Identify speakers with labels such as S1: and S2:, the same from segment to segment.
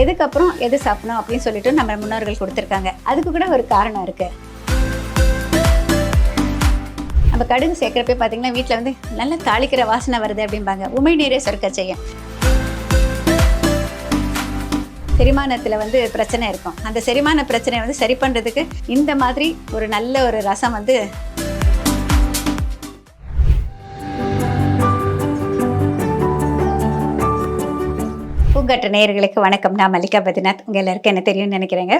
S1: எதுக்கப்புறம் எது சாப்பிடணும் அப்படின்னு சொல்லிட்டு நம்ம முன்னோர்கள் கொடுத்துருக்காங்க. அதுக்கு கூட ஒரு காரணம் இருக்கு. நம்ம கடுகு சேர்க்குறப்ப பார்த்தீங்கன்னா வீட்டில் வந்து நல்ல தாளிக்கிற வாசனை வருது அப்படிம்பாங்க. உமை நீரே சொர்க்க செய்யும். செரிமானத்தில் வந்து பிரச்சனை இருக்கும். அந்த செரிமான பிரச்சனையை வந்து சரி பண்ணுறதுக்கு இந்த மாதிரி ஒரு நல்ல ஒரு ரசம் வந்து பூங்காற்று நேயர்களுக்கு வணக்கம். நான் மல்லிகா பத்ரிநாத். உங்கள் எல்லாருக்கும் என்ன தெரியும்னு நினைக்கிறேங்க.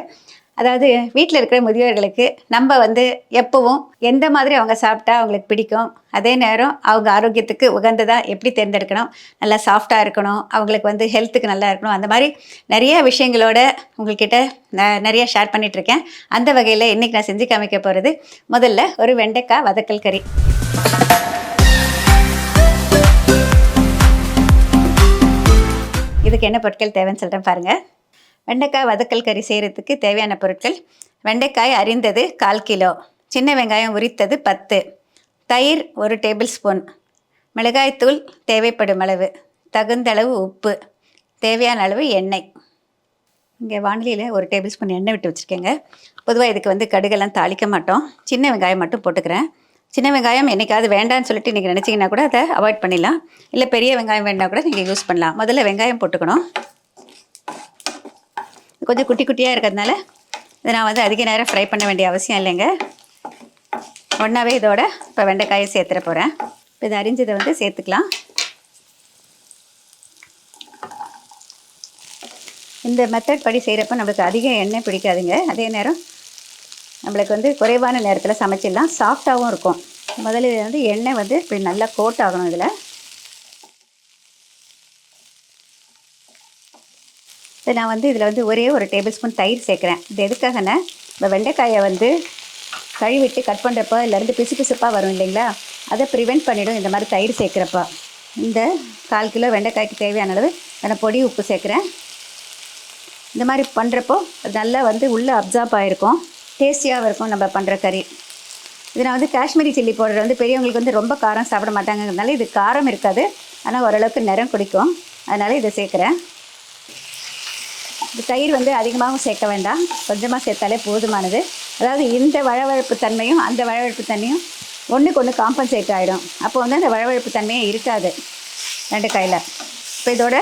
S1: அதாவது வீட்டில் இருக்கிற முதியோர்களுக்கு நம்ம வந்து எப்பவும் எந்த மாதிரி அவங்க சாப்பிட்டா அவங்களுக்கு பிடிக்கும் அதே நேரம் அவங்க ஆரோக்கியத்துக்கு உகந்ததாக எப்படி தேர்ந்தெடுக்கணும் நல்லா சாஃப்டாக இருக்கணும் அவங்களுக்கு வந்து ஹெல்த்துக்கு நல்லா இருக்கணும் அந்த மாதிரி நிறைய விஷயங்களோட உங்கள்கிட்ட நான் நிறைய ஷேர் பண்ணிகிட்ருக்கேன் அந்த வகையில் இன்றைக்கி நான் செஞ்சு காமிக்க போகிறது முதல்ல ஒரு வெண்டைக்காய் வதக்கல் கறி. இதுக்கு என்ன பொருட்கள் தேவைன்னு சொல்கிறேன் பாருங்கள் வெண்டைக்காய் வதக்கல் கறி செய்கிறதுக்கு தேவையான பொருட்கள். வெண்டைக்காய் அரிந்தது கால் கிலோ. சின்ன வெங்காயம் உரித்தது பத்து. தயிர் ஒரு டேபிள் ஸ்பூன். மிளகாய்த்தூள் தேவைப்படும் அளவு. தகுந்த அளவு உப்பு. தேவையான அளவு எண்ணெய். இங்கே வானிலையில் ஒரு டேபிள் ஸ்பூன் எண்ணெய் விட்டு வச்சுருக்கேங்க. பொதுவாக இதுக்கு வந்து கடுகெல்லாம் தாளிக்க மாட்டோம். சின்ன வெங்காயம் மட்டும் போட்டுக்கிறேன். சின்ன வெங்காயம் என்னைக்காவது வேண்டாம்னு சொல்லிட்டு இன்றைக்கி நினச்சிங்கன்னா கூட அதை அவாய்ட் பண்ணிடலாம். இல்லை பெரிய வெங்காயம் வேண்டாம் கூட நீங்கள் யூஸ் பண்ணலாம். முதல்ல வெங்காயம் போட்டுக்கணும். கொஞ்சம் குட்டி குட்டியாக இருக்கிறதுனால இதை நான் வந்து அதிக நேரம் ஃப்ரை பண்ண வேண்டிய அவசியம் இல்லைங்க. ஒன்றாவே இதோட இப்போ வெண்டைக்காயை சேர்த்துட போகிறேன் இப்போ இதை அரிஞ்சதை வந்து சேர்த்துக்கலாம். இந்த மெத்தட் படி செய்கிறப்ப நம்மளுக்கு அதிக எண்ணெய் பிடிக்காதுங்க. அதே நேரம் நம்மளுக்கு வந்து குறைவான நேரத்தில் சமைச்சிடலாம். சாஃப்டாகவும் இருக்கும். முதல்ல வந்து எண்ணெய் வந்து இப்படி நல்லா கோட் ஆகணும் இதில். இப்போ நான் வந்து இதில் வந்து ஒரே ஒரு டேபிள் ஸ்பூன் தயிர் சேர்க்குறேன். இது எதுக்காகன்னா இந்த வெண்டைக்காயை வந்து கழுவிட்டு கட் பண்ணுறப்போ இதுலேருந்து பிசு பிசுப்பாக வரும் இல்லைங்களா? அதை ப்ரிவெண்ட் பண்ணிவிடும் இந்த மாதிரி தயிர் சேர்க்குறப்போ. இந்த கால் கிலோ வெண்டைக்காய்க்கு தேவையான அளவு நான் பொடி உப்பு சேர்க்குறேன். இந்த மாதிரி பண்ணுறப்போ நல்லா வந்து உள்ளே அப்சார்ப் ஆகிருக்கும் டேஸ்டியாகவும் இருக்கும் நம்ம பண்ணுற கறி. இது நான் வந்து காஷ்மீரி சில்லி பவுடர் வந்து பெரியவங்களுக்கு வந்து ரொம்ப காரம் சாப்பிட மாட்டாங்கிறதுனால இது காரம் இருக்காது. ஆனால் ஓரளவுக்கு நிறம் குடிக்கும். அதனால் இதை சேர்க்குறேன். இந்த தயிர் வந்து அதிகமாகவும் சேர்க்க வேண்டாம். கொஞ்சமாக சேர்த்தாலே போதுமானது. அதாவது இந்த வழவழப்பு தன்மையும் அந்த வழவழப்பு தன்மையும் ஒன்றுக்கு ஒன்று காம்பன்சேட் ஆகிடும் அப்போ வந்து அந்த வழவழப்பு தன்மையே இருக்காது. ரெண்டு கையில். இப்போ இதோட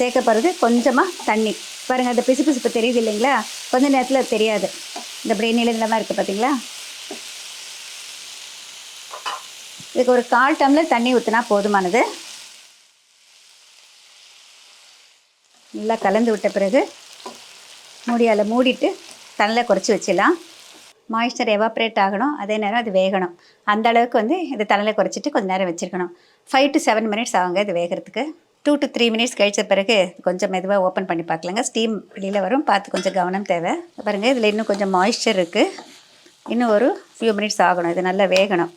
S1: சேர்க்க போகிறது கொஞ்சமாக தண்ணி. பாருங்கள் அந்த பிசு பிசுப்பு தெரியுது இல்லைங்களா? கொஞ்ச நேரத்தில் தெரியாது. இந்த அப்படியே நிலமாக இருக்குது பார்த்தீங்களா இதுக்கு ஒரு கால் டம்ளர் தண்ணி ஊற்றினா போதுமானது. நல்லா கலந்து விட்ட பிறகு மூடியால் மூடிட்டு தண்ணில் குறைச்சி வச்சிடலாம். மாய்ஸ்டர் எவாப்ரேட் ஆகணும். அதே நேரம் அது வேகணும். அந்த அளவுக்கு வந்து இது தண்ணில் குறைச்சிட்டு கொஞ்சம் நேரம் வச்சுருக்கணும். ஃபைவ் டு செவன் மினிட்ஸ் ஆகுங்க இது வேகிறதுக்கு. டூ டு த்ரீ மினிட்ஸ் கழிச்ச பிறகு கொஞ்சம் மெதுவாக ஓப்பன் பண்ணி பார்க்கலாங்க. ஸ்டீம் வெளியில் வரும். பார்த்து கொஞ்சம் கவனம் தேவை. பாருங்கள் இதில் இன்னும் கொஞ்சம் மாய்ஸ்சர் இருக்குது இன்னும் ஒரு ஃபியூ மினிட்ஸ் ஆகணும். இது நல்லா வேகணும்.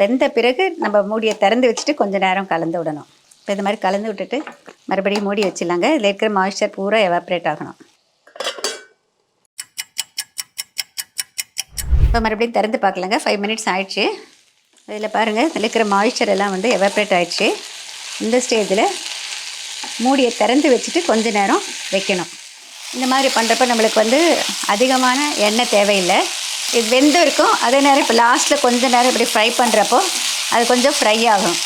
S1: வெந்த பிறகு நம்ம மூடியை திறந்து வச்சுட்டு கொஞ்சம் நேரம் கலந்து விடணும். இப்போ இது மாதிரி கலந்து விட்டுட்டு மறுபடியும் மூடி வச்சிடலாங்க. இதில் இருக்கிற மாய்ஸ்சர் பூரா எவாப்ரேட் ஆகணும். இப்போ மறுபடியும் திறந்து பார்க்கலாங்க. ஃபைவ் மினிட்ஸ் ஆயிடுச்சு. இதில் பாருங்கள் இதில் இருக்கிற மாய்ஸ்சர் எல்லாம் வந்து எவாப்ரேட் ஆயிடுச்சு. இந்த ஸ்டேஜில் மூடியை திறந்து வச்சுட்டு கொஞ்ச நேரம் வைக்கணும். இந்த மாதிரி பண்ணுறப்ப நம்மளுக்கு வந்து அதிகமான எண்ணெய் தேவையில்லை. இது வெந்தும் இருக்கும் அதே நேரம் இப்போ லாஸ்ட்டில் கொஞ்ச நேரம் இப்படி ஃப்ரை பண்ணுறப்போ அது கொஞ்சம் ஃப்ரை ஆகும்.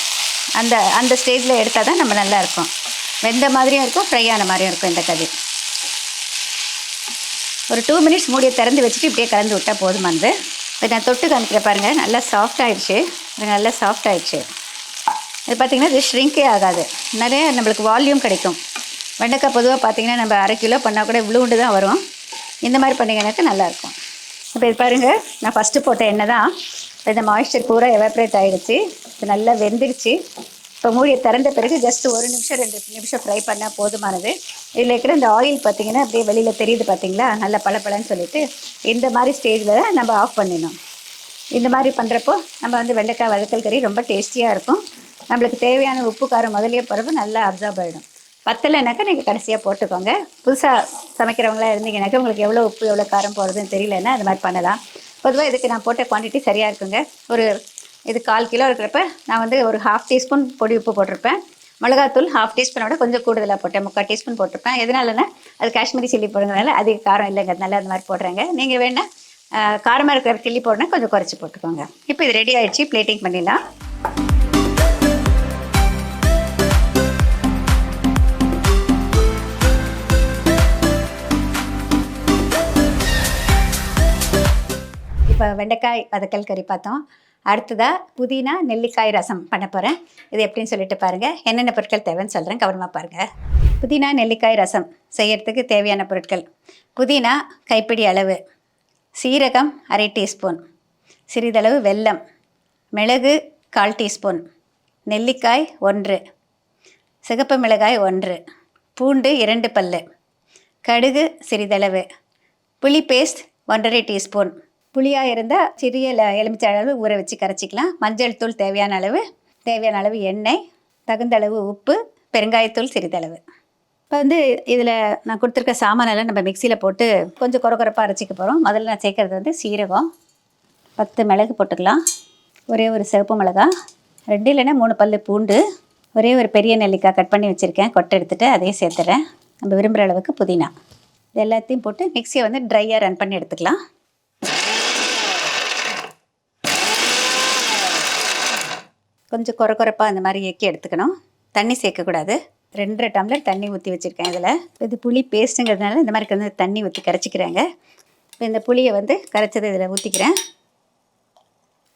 S1: அந்த அந்த ஸ்டேஜில் எடுத்தால் தான் நம்ம நல்லா இருக்கும். வெந்த மாதிரியும் இருக்கும் ஃப்ரை ஆன மாதிரியும் இருக்கும் இந்த கதி ஒரு டூ மினிட்ஸ் மூடியை திறந்து வச்சுட்டு இப்படியே கலந்து விட்டால் போதுமானது இப்போ நான் தொட்டு காமிக்கிறேன் பாருங்கள் நல்லா சாஃப்ட் ஆகிடுச்சு நல்லா சாஃப்ட் ஆகிடுச்சு இது பார்த்திங்கன்னா இது ஷ்ரிங்கே ஆகாது. நிறைய நம்மளுக்கு வால்யூம் கிடைக்கும். வெண்டைக்காய் பொதுவாக பார்த்தீங்கன்னா நம்ம அரை கிலோ பண்ணால் கூட இவ்வளோண்டு தான் வரும். இந்த மாதிரி பண்ணிங்கனாக்கா நல்லாயிருக்கும் இப்போ இது பாருங்கள் நான் ஃபஸ்ட்டு போட்ட எண்ணெய் தான். இந்த மாய்ஸ்சர் பூரா எவாப்ரேட் ஆகிடுச்சு இது நல்லா வெந்துருச்சு. இப்போ மூடியை திறந்த பிறகு ஜஸ்ட் ஒரு நிமிஷம் ரெண்டு நிமிஷம் ஃப்ரை பண்ணால் போதுமானது. இதில் இருக்கிற இந்த ஆயில் பார்த்தீங்கன்னா அப்படியே வெளியில் தெரியுது பார்த்தீங்களா நல்லா பளபளன்னு சொல்லிட்டு இந்த மாதிரி ஸ்டேஜில் தான் நம்ம ஆஃப் பண்ணிடணும் இந்த மாதிரி பண்ணுறப்போ நம்ம வந்து வெண்டைக்காய் வதக்கல் கறி ரொம்ப டேஸ்டியாக இருக்கும். நம்மளுக்கு தேவையான உப்பு காரம் முதலிய பருப்பு நல்லா அப்சார்ப் ஆகிடும் பத்தலைனாக்கா நீங்கள் கடைசியாக போட்டுக்கோங்க. புதுசாக சமைக்கிறவங்களா இருந்தீங்கன்னாக்கா உங்களுக்கு எவ்வளோ உப்பு எவ்வளோ காரம் போடுறதுன்னு தெரியலன்னா அது மாதிரி பண்ணலாம். பொதுவாக இதுக்கு நான் போட்ட குவான்டிட்டி சரியாக இருக்குங்க. ஒரு இது கால் கிலோ இருக்கிறப்ப நான் வந்து ஒரு ஹாஃப் டீஸ்பூன் பொடி உப்பு போட்டிருப்பேன். மிளகாத்தூள் ஹாஃப் டீஸ்பூனோட கொஞ்சம் கூடுதலாக போட்டேன். முக்கால் டீஸ்பூன் போட்டிருப்பேன். எதனாலன்னா அது காஷ்மீரி சில்லி போடுறதுனால அதிக காரம் இல்லைங்கிறதுனால அந்த மாதிரி போடுறாங்க. நீங்கள் வேணால் காரமாக இருக்கிற சில்லி போடணும் கொஞ்சம் குறைச்சி போட்டுக்கோங்க. இப்போ இது ரெடி ஆகிடுச்சு பிளேட்டிங் பண்ணிடலாம். இப்போ வெண்டைக்காய் வதக்கல் கறி பார்த்தோம். அடுத்ததாக புதினா நெல்லிக்காய் ரசம் பண்ண போகிறேன் இது எப்படின்னு சொல்லிட்டு பாருங்கள் என்னென்ன பொருட்கள் தேவைன்னு சொல்கிறேன் கவனமாக பாருங்கள் புதினா நெல்லிக்காய் ரசம் செய்யறதுக்கு தேவையான பொருட்கள். புதினா கைப்பிடி அளவு. சீரகம் அரை டீஸ்பூன். சிறிதளவு வெல்லம். மிளகு கால் டீஸ்பூன். நெல்லிக்காய் ஒன்று. சிகப்பு மிளகாய் ஒன்று. பூண்டு இரண்டு பல்லு. கடுகு சிறிதளவு. புளி பேஸ்ட் ஒன்றரை டீஸ்பூன். புளியாக இருந்தால் சிறிய எலுமிச்சை அளவு ஊற வச்சு கரைச்சிக்கலாம். மஞ்சள் தூள் தேவையான அளவு தேவையான அளவு எண்ணெய் தகுந்த அளவு உப்பு பெருங்காயத்தூள் சிறிதளவு. இப்போ வந்து இதில் நான் கொடுத்துருக்க சாமானெல்லாம் நம்ம மிக்சியில் போட்டு கொஞ்சம் குறை குறைப்பாக அரைச்சிக்க போகிறோம் முதல்ல நான் சேர்க்குறது வந்து சீரகம். பத்து மிளகு போட்டுக்கலாம். ஒரே ஒரு சிவப்பு மிளகா. ரெண்டு இல்லைன்னா மூணு பல் பூண்டு. ஒரே ஒரு பெரிய நெல்லிக்காய் கட் பண்ணி வச்சுருக்கேன். கொட்டை எடுத்துகிட்டு அதையும் சேர்த்துறேன். நம்ம விரும்புகிற அளவுக்கு புதினா. இது எல்லாத்தையும் போட்டு மிக்சியை வந்து ட்ரையாக ரன் பண்ணி எடுத்துக்கலாம். கொஞ்சம் குறை குறைப்பாக அந்த மாதிரி இயக்கி எடுத்துக்கணும். தண்ணி சேர்க்கக்கூடாது. ரெண்டரை டம்ளர் தண்ணி ஊற்றி வச்சுருக்கேன் இதில். இது புளி பேஸ்ட்டுங்கிறதுனால இந்த மாதிரி வந்து தண்ணி ஊற்றி கரைச்சிக்கிறாங்க. இப்போ இந்த புளியை வந்து கரைச்சதை இதில் ஊற்றிக்கிறேன்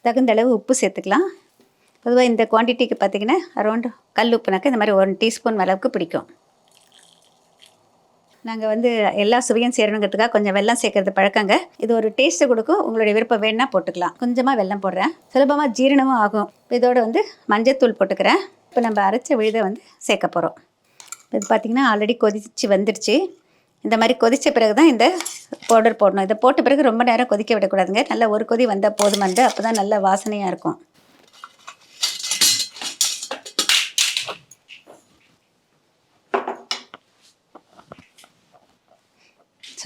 S1: தகுந்த அளவு உப்பு சேர்த்துக்கலாம். பொதுவாக இந்த குவான்டிட்டிக்கு பார்த்தீங்கன்னா அரௌண்ட் கல் உப்புனாக்க இந்த மாதிரி ஒன் டீஸ்பூன் அளவுக்கு பிடிக்கும். நாங்கள் வந்து எல்லா சுவையும் சேரணுங்கிறதுக்காக கொஞ்சம் வெள்ளம் சேர்க்கறது பழக்கங்க. இது ஒரு டேஸ்ட்டு கொடுக்கும். உங்களுடைய விருப்பம் வேணால் போட்டுக்கலாம். கொஞ்சமாக வெள்ளம் போடுறேன். சுலபமாக ஜீரணமும் ஆகும். இதோட வந்து மஞ்சத்தூள் போட்டுக்கிறேன். இப்போ நம்ம அரைச்ச விழுதை வந்து சேர்க்க போகிறோம் இது பார்த்திங்கன்னா ஆல்ரெடி கொதிச்சு வந்துடுச்சு இந்த மாதிரி கொதித்த பிறகு தான் இந்த பவுடர் போடணும். இதை போட்ட பிறகு ரொம்ப நேரம் கொதிக்க விடக்கூடாதுங்க. நல்லா ஒரு கொதி வந்தால் போதுமானது. அப்போ தான் நல்ல வாசனையாக இருக்கும்.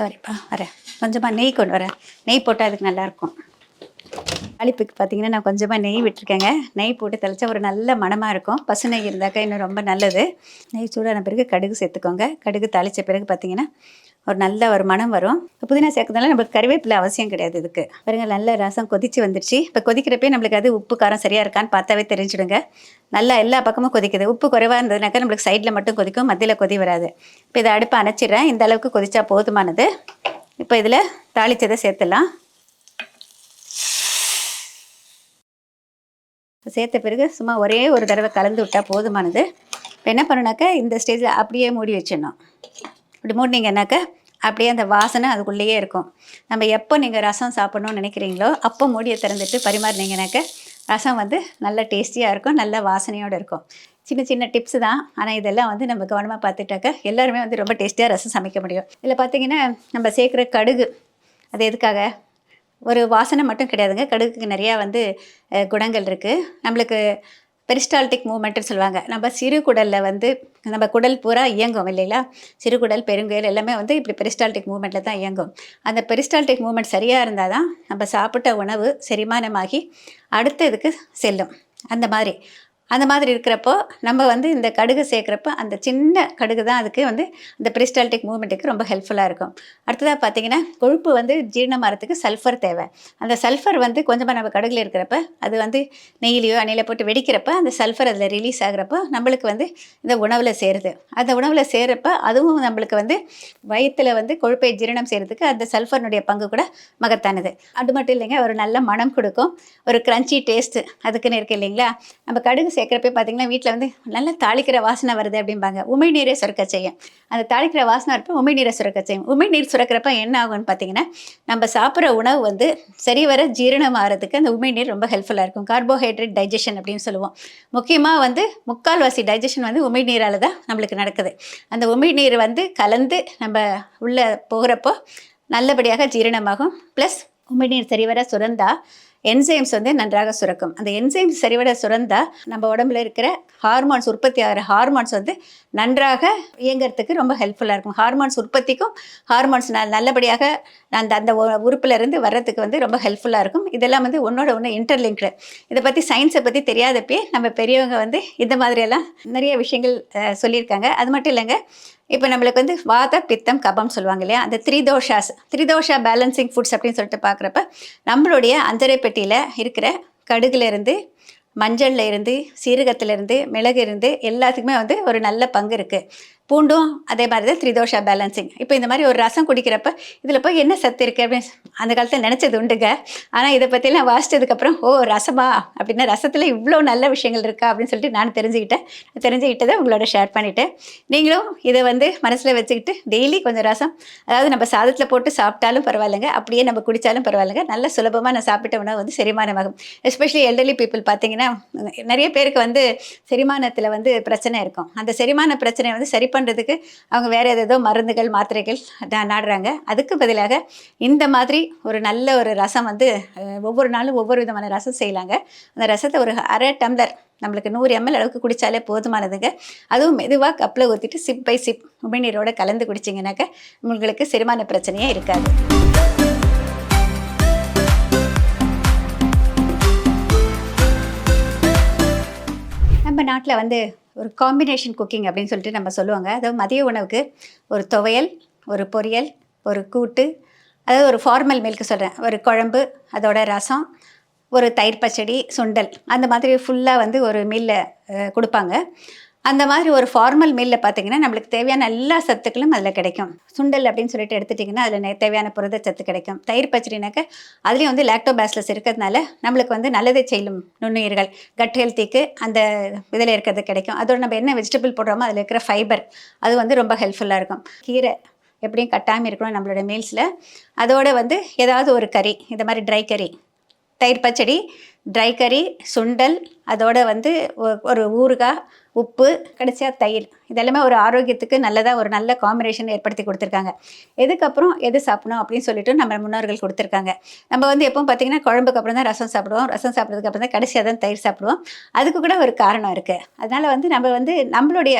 S1: சாரிப்பா வரேன். கொஞ்சமாக நெய் கொண்டு வரேன். நெய் போட்டால் அதுக்கு நல்லாயிருக்கும் தாளிப்புக்கு பார்த்தீங்கன்னா நான் கொஞ்சமாக நெய் விட்டுருக்கேங்க. நெய் போட்டு தெளிச்சா ஒரு நல்ல மணமாக இருக்கும். பசு நெய் இருந்தாக்கா இன்னும் ரொம்ப நல்லது. நெய் சூடான பிறகு கடுகு சேர்த்துக்கோங்க. கடுகு தாளித்த பிறகு பார்த்தீங்கன்னா ஒரு நல்ல ஒரு மணம் வரும். இப்போ புதினா சேர்க்கறதுனால நம்மளுக்கு கருவேப்பிலை அவசியம் கிடையாது இதுக்கு. பாருங்க நல்ல ரசம் கொதிச்சு வந்துருச்சு. இப்போ கொதிக்கிறப்பே நம்மளுக்கு அது உப்பு காரம் சரியாக இருக்கான்னு பார்த்தாவே தெரிஞ்சுடுங்க. நல்லா எல்லா பக்கமும் கொதிக்குது. உப்பு குறைவாக இருந்ததுனாக்கா நம்மளுக்கு சைடில் மட்டும் கொதிக்கும் மத்தியில் கொதி வராது. இப்போ இதை அடுப்பை அணைச்சிடுறேன். இந்த அளவுக்கு கொதிச்சா போதுமானது. இப்போ இதில் தாளிச்சதை சேர்த்துலாம் சேர்த்த பிறகு சும்மா ஒரே ஒரு தடவை கலந்து விட்டால் போதுமானது. இப்போ என்ன பண்ணணுனாக்கா இந்த ஸ்டேஜில் அப்படியே மூடி வச்சிடணும். இப்படி மூடினீங்கன்னாக்கா அப்படியே அந்த வாசனை அதுக்குள்ளேயே இருக்கும். நம்ம எப்போ நீங்கள் ரசம் சாப்பிட்ணுன்னு நினைக்கிறீங்களோ அப்போ மூடியை திறந்துட்டு பரிமாறினீங்கன்னாக்கா ரசம் வந்து நல்ல டேஸ்டியாக இருக்கும் நல்ல வாசனையோடு இருக்கும். சின்ன சின்ன டிப்ஸ் தான். ஆனால் இதெல்லாம் வந்து நம்ம கவனமாக பார்த்துட்டாக்கா எல்லாருமே வந்து ரொம்ப டேஸ்டியாக ரசம் சமைக்க முடியும். இதில் பார்த்தீங்கன்னா நம்ம சேர்க்குற கடுகு. அது எதுக்காக? ஒரு வாசனை மட்டும் கிடையாதுங்க. கடுகுக்கு நிறையா வந்து குணங்கள் இருக்குது நம்மளுக்கு பெரிஸ்டால்டிக் மூமெண்ட்னு சொல்லுவாங்க. நம்ம சிறு குடலில் வந்து நம்ம குடல் பூரா இயங்கும் இல்லைங்களா? சிறு குடல் பெருங்குயல் எல்லாமே வந்து இப்படி பெரிஸ்டால்டிக் மூமெண்ட்டில் தான் இயங்கும். அந்த பெரிஸ்டால்டிக் மூமெண்ட் சரியாக இருந்தால் தான் நம்ம சாப்பிட்ட உணவு செரிமானமாகி அடுத்த இதுக்கு செல்லும். அந்த மாதிரி. அந்த மாதிரி இருக்கிறப்போ நம்ம வந்து இந்த கடுகு சேர்க்குறப்போ அந்த சின்ன கடுகு தான் அதுக்கு வந்து அந்த பெரிஸ்டால்டிக் மூவ்மெண்ட்டுக்கு ரொம்ப ஹெல்ப்ஃபுல்லாக இருக்கும். அடுத்ததாக பார்த்தீங்கன்னா கொழுப்பு வந்து ஜீரணமாகறதுக்கு சல்ஃபர் தேவை. அந்த சல்ஃபர் வந்து கொஞ்சமாக நம்ம கடுகுல இருக்கிறப்ப அது வந்து நெய்யிலையோ அணையில் போட்டு வெடிக்கிறப்ப அந்த சல்ஃபர் அதில் ரிலீஸ் ஆகிறப்போ நம்மளுக்கு வந்து இந்த உணவில் சேருது. அந்த உணவில் சேர்கிறப்ப அதுவும் நம்மளுக்கு வந்து வயிற்றில் வந்து கொழுப்பை ஜீரணம் செய்கிறதுக்கு அந்த சல்ஃபர்னுடைய பங்கு கூட மகத்தானது. அது மட்டும் இல்லைங்க ஒரு நல்ல மனம் கொடுக்கும். ஒரு கிரன்ச்சி டேஸ்ட்டு அதுக்குன்னு இருக்குது இல்லைங்களா? நம்ம கடுகு சேர்க்குறப்பே பார்த்தீங்கன்னா வீட்டில் வந்து நல்லா தாளிக்கிற வாசனை வருது அப்படிம்பாங்க. உமிழ்நீரே சுரக்க செய்யும். அந்த தாளிக்கிற வாசனை இருப்ப உமிழ்நீரை சுரக்க செய்யும். உமிழ்நீர் சுரக்கிறப்ப என்ன ஆகும்னு பார்த்தீங்கன்னா நம்ம சாப்பிட்ற உணவு வந்து சரிவர ஜீரணம் ஆகிறதுக்கு அந்த உமிழ்நீர் ரொம்ப ஹெல்ப்ஃபுல்லாக இருக்கும். கார்போஹைட்ரேட் டைஜஷன் அப்படின்னு சொல்லுவோம். முக்கியமாக வந்து முக்கால்வாசி டைஜஷன் வந்து உமிழ்நீரால் தான் நம்மளுக்கு நடக்குது. அந்த உமிழ்நீர் வந்து கலந்து நம்ம உள்ளே போகிறப்போ நல்லபடியாக ஜீரணமாகும். ப்ளஸ் உமிழ்நீர் சரிவர சுரந்தால் என்சைம்ஸ் வந்து நன்றாக சுரக்கும். அந்த என்சைம்ஸ் சரிவட சுரந்தால் நம்ம உடம்புல இருக்கிற ஹார்மோன்ஸ் உற்பத்தி ஆகிற ஹார்மோன்ஸ் வந்து நன்றாக இயங்குறதுக்கு ரொம்ப ஹெல்ப்ஃபுல்லாக இருக்கும். ஹார்மோன்ஸ் உற்பத்திக்கும் ஹார்மோன்ஸ் நல்லபடியாக அந்த அந்த உறுப்பிலேருந்து வர்றதுக்கு வந்து ரொம்ப ஹெல்ப்ஃபுல்லாக இருக்கும். இதெல்லாம் வந்து ஒன்றோட ஒன்று இன்டர்லிங்க்டு இதை பற்றி சயின்ஸை பற்றி தெரியாதப்பே நம்ம பெரியவங்க வந்து இந்த மாதிரியெல்லாம் நிறைய விஷயங்கள் சொல்லியிருக்காங்க. அது மட்டும் இல்லைங்க இப்போ நம்மளுக்கு வந்து வாத பித்தம் கபம் சொல்லுவாங்க இல்லையா? அந்த த்ரிதோஷாஸ் த்ரிதோஷா பேலன்சிங் ஃபுட்ஸ் அப்படின்னு சொல்லிட்டு பார்க்குறப்ப நம்மளுடைய அஞ்சரை பெட்டியில் இருக்கிற கடுகுலேருந்து மஞ்சள்ல இருந்து சீரகத்துல இருந்து மிளகு இருந்து எல்லாத்துக்குமே வந்து ஒரு நல்ல பங்கு இருக்குது பூண்டும் அதே மாதிரி தான் த்ரிதோஷா பேலன்சிங் இப்போ இந்த மாதிரி ஒரு ரசம் குடிக்கிறப்ப இதில் போய் என்ன சத்து இருக்குது அப்படின்னு அந்த காலத்தில் நினச்சது உண்டுங்க. ஆனால் இதை பற்றிலாம் வாசித்ததுக்கப்புறம் ஓ ரசமா? அப்படின்னா ரசத்தில் இவ்வளோ நல்ல விஷயங்கள் இருக்கா? அப்படின்னு சொல்லிட்டு நான் தெரிஞ்சுக்கிட்டேன். தெரிஞ்சுக்கிட்டதை உங்களோட ஷேர் பண்ணிவிட்டேன் நீங்களும் இதை வந்து மனசில் வச்சுக்கிட்டு டெய்லி கொஞ்சம் ரசம் அதாவது நம்ம சாதத்தில் போட்டு சாப்பிட்டாலும் பரவாயில்லைங்க அப்படியே நம்ம குடித்தாலும் பரவாயில்லைங்க நல்ல சுலபமாக நான் சாப்பிட்ட உணவு வந்து செரிமானமாகும். எஸ்பெஷலி எல்டர்லி பீப்புள் பார்த்தீங்கன்னா நிறைய பேருக்கு வந்து செரிமானத்தில் வந்து பிரச்சனை இருக்கும். அந்த செரிமான பிரச்சனையை வந்து சரி பண்ணுறதுக்கு அவங்க வேறு ஏதேதோ மருந்துகள் மாத்திரைகள் நா- நாடுறாங்க. அதுக்கு பதிலாக இந்த மாதிரி ஒரு நல்ல ஒரு ரசம் வந்து ஒவ்வொரு நாளும் ஒவ்வொரு விதமான ரசம் செய்யலாங்க. அந்த ரசத்தை ஒரு அரை டம்ளர் நம்மளுக்கு நூறு எம்எல் அளவுக்கு குடித்தாலே போதுமானதுங்க. அதுவும் மெதுவாக கப்பில் ஊற்றிட்டு சிப் பை சிப் உமிழ்நீரோடு கலந்து குடிச்சிங்கனாக்க உங்களுக்கு செரிமான பிரச்சனையே இருக்காது. நம்ம நாட்டில் வந்து ஒரு காம்பினேஷன் குக்கிங் அப்படின்னு சொல்லிட்டு நம்ம சொல்லுவாங்க. அதாவது மதிய உணவுக்கு ஒரு துவையல் ஒரு பொரியல் ஒரு கூட்டு அதாவது ஒரு ஃபார்மல் மீல்க்கு சொல்கிறேன் ஒரு குழம்பு அதோட ரசம் ஒரு தயிர் பச்சடி சுண்டல். அந்த மாதிரி ஃபுல்லாக வந்து ஒரு மீலில் கொடுப்பாங்க. அந்த மாதிரி ஒரு ஃபார்மல் மீலில் பார்த்தீங்கன்னா நம்மளுக்கு தேவையான எல்லா சத்துக்களும் அதில் கிடைக்கும். சுண்டல் அப்படின்னு சொல்லிட்டு எடுத்துட்டிங்கன்னா அதில் தேவையான புரத சத்து கிடைக்கும். தயிர் பச்சடினாக்க அதுலேயும் வந்து லாக்டோபேஸ்லஸ் இருக்கிறதுனால நம்மளுக்கு வந்து நல்லதை செய்யும் நுண்ணுயிர்கள். கட் ஹெல்த்திக்கு அந்த இதில் இருக்கிறது கிடைக்கும். அதோட நம்ம என்ன வெஜிடபிள் போடுறோமோ அதில் இருக்கிற ஃபைபர் அது வந்து ரொம்ப ஹெல்ப்ஃபுல்லாக இருக்கும். கீரை எப்படியும் கட்டாமல் இருக்கணும் நம்மளோட மீல்ஸில் அதோட வந்து ஏதாவது ஒரு கறி இந்த மாதிரி ட்ரை கறி தயிர் பச்சடி ட்ரை கறி சுண்டல் அதோட வந்து ஒ- ஒரு ஊறுகாய் உப்பு கடைசியாக தயிர். இதெல்லாமே ஒரு ஆரோக்கியத்துக்கு நல்லதாக ஒரு நல்ல காம்பினேஷன் ஏற்படுத்தி கொடுத்துருக்காங்க. எதுக்கப்புறம் எது சாப்பிடணும் அப்படின்னு சொல்லிட்டு நம்ம முன்னோர்கள் கொடுத்துருக்காங்க. நம்ம வந்து எப்பவும் பார்த்தீங்கன்னா குழம்புக்கு அப்புறம் தான் ரசம் சாப்பிடுவோம். ரசம் சாப்பிட்றதுக்கு அப்புறம் தான் கடைசியாக தான் தயிர் சாப்பிடுவோம். அதுக்கு கூட ஒரு காரணம் இருக்குது அதனால் வந்து நம்ம வந்து நம்மளுடைய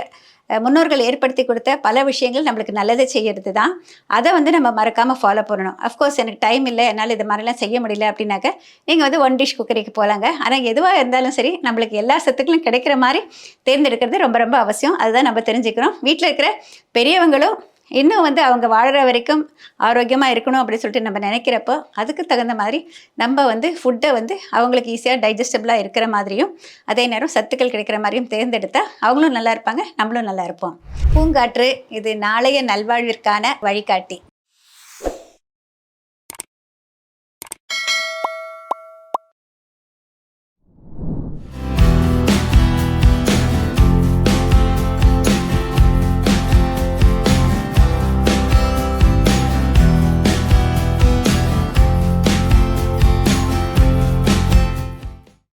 S1: முன்னோர்கள் ஏற்படுத்தி கொடுத்த பல விஷயங்கள் நம்மளுக்கு நல்லதை செய்யறது தான் அதை வந்து நம்ம மறக்காமல் ஃபாலோ பண்ணணும். அஃப்கோர்ஸ் எனக்கு டைம் இல்லை. என்னால் இது மாதிரிலாம் செய்ய முடியல அப்படின்னாக்க நீங்கள் வந்து ஒன் டிஷ் குக்கரிக்கு போகலாங்க ஆனால் எதுவாக இருந்தாலும் சரி நம்மளுக்கு எல்லா சத்துக்களும் கிடைக்கிற மாதிரி தேர்ந்தெடுக்கிறது ரொம்ப ரொம்ப அவசியம். அதுதான் நம்ம தெரிஞ்சுக்கிறோம். வீட்டில் இருக்கிற பெரியவங்களும் இன்னும் வந்து அவங்க வாழ்கிற வரைக்கும் ஆரோக்கியமாக இருக்கணும் அப்படின்னு சொல்லிட்டு நம்ம நினைக்கிறப்போ அதுக்கு தகுந்த மாதிரி நம்ம வந்து ஃபுட்டை வந்து அவங்களுக்கு ஈஸியாக டைஜஸ்டபிளாக இருக்கிற மாதிரியும் அதே நேரம் சத்துக்கள் கிடைக்கிற மாதிரியும் தேர்ந்தெடுத்தால் அவங்களும் நல்லா இருப்பாங்க நம்மளும் நல்லா இருப்போம். பூங்காற்று இது நாளைய நல்வாழ்விற்கான வழிகாட்டி.